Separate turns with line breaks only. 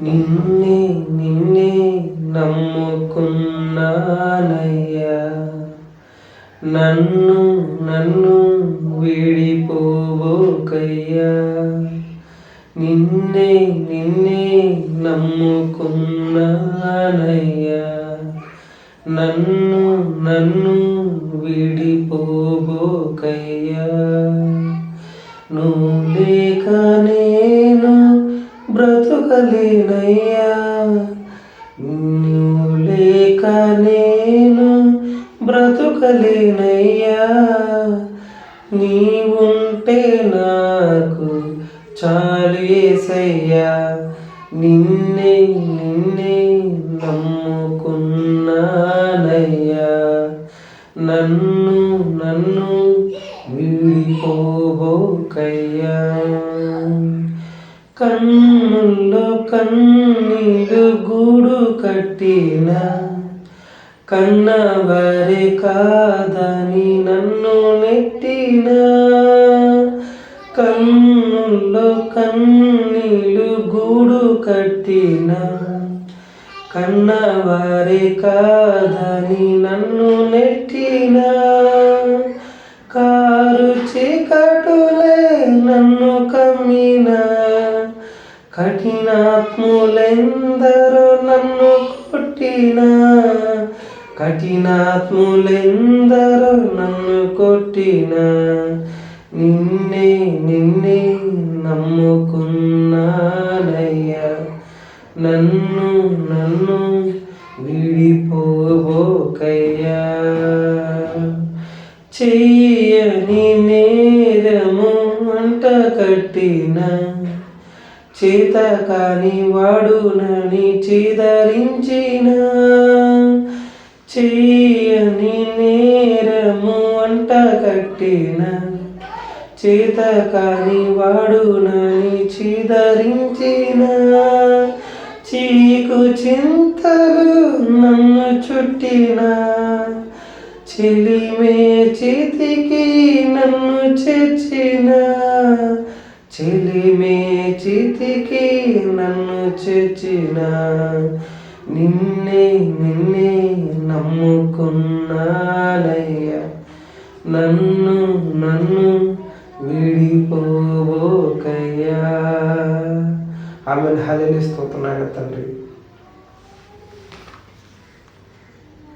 నిన్నే నిన్నే నమ్ముకున్నానయ్యా. నన్ను నన్ను విడిపోబోకయ్యా. నిన్నే నిన్నే నమ్ముకున్నానయ్యా. నన్ను నన్ను విడిపోబోకయ్యా. బ్రతుకలేనయ్యా నువ్వు లేక నేను బ్రతుకలేనయ్యా. నీవుంటే నాకు చాలు ఏసయ్యా. నిన్నే నిన్నే నమ్ముకున్నానయ్యా. నన్ను నన్ను విడిపోబోకయ్యా. కన్నుల్లో కన్నీరు గూడు కట్టిన కన్నవరే కాదని నన్ను నెట్టిన కన్నుల్లో కన్నీళ్ళు గూడు కట్టిన కన్నవారి కాదని నన్ను నెట్టిన కారు చీకటులే నన్ను కమ్మినా కఠినాత్ములెందరో నన్ను కొట్టిన? కఠినాత్ములెందరో నన్ను కొట్టిన? నిన్నే నిన్నే నమ్ముకున్నానయ్యా. నన్ను నన్ను విడిపోబోకయ్యా. చెయ్యని నేరము అంట కట్టినా? చేత కాని వాడునని చేదరించిన చెయ్యని నేరము అంట కట్టిన చేత కాని వాడునని చేదరించిన చీకు చింతలు నన్ను చుట్టిన చెలిమే చేతికి నన్ను చేర్చిన చెలిమే చితికి నన్ను చేర్చిన. నిన్నే నిన్నే నమ్ముకున్నానయ్యా. నన్ను నన్ను విడిపోబోకయ్యా. ఆమెను. హలని స్తోతున్నాడు తండ్రి.